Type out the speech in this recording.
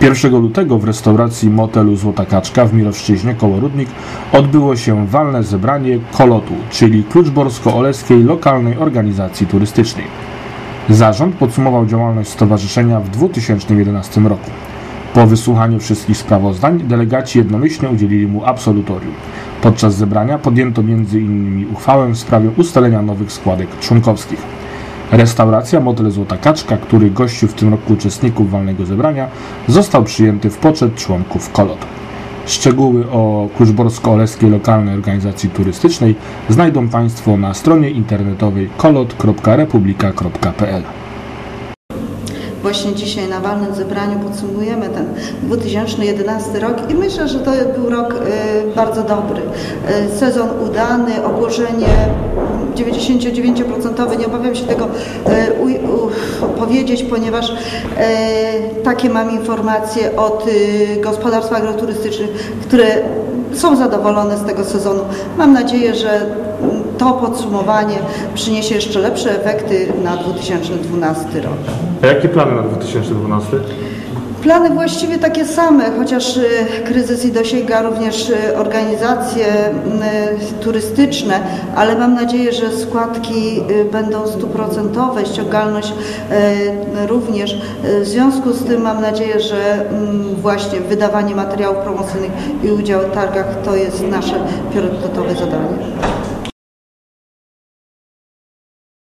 1 lutego w restauracji motelu Złota Kaczka w Mirowszczyźnie koło Rudnik odbyło się walne zebranie Kolotu, czyli Kluczborsko-Oleskiej Lokalnej Organizacji Turystycznej. Zarząd podsumował działalność stowarzyszenia w 2011 roku. Po wysłuchaniu wszystkich sprawozdań delegaci jednomyślnie udzielili mu absolutorium. Podczas zebrania podjęto m.in. uchwałę w sprawie ustalenia nowych składek członkowskich. Restauracja Motel Złota Kaczka, który gościł w tym roku uczestników walnego zebrania, został przyjęty w poczet członków Kolot. Szczegóły o Kluczborsko-Oleskiej Lokalnej Organizacji Turystycznej znajdą Państwo na stronie internetowej kolot.republika.pl. Właśnie dzisiaj na walnym zebraniu podsumujemy ten 2011 rok i myślę, że to był rok y, bardzo dobry. Y, sezon udany, ogłoszenie 99%, nie obawiam się tego u, powiedzieć, ponieważ y, takie mam informacje od y, gospodarstw agroturystycznych, które są zadowolone z tego sezonu. Mam nadzieję, że to podsumowanie przyniesie jeszcze lepsze efekty na 2012 rok. A jakie plany na 2012? Plany właściwie takie same, chociaż y, kryzys i dosięga również y, organizacje y, turystyczne, ale mam nadzieję, że składki będą stuprocentowe, ściągalność również. W związku z tym mam nadzieję, że mm, właśnie wydawanie materiałów promocyjnych i udział w targach to jest nasze priorytetowe zadanie.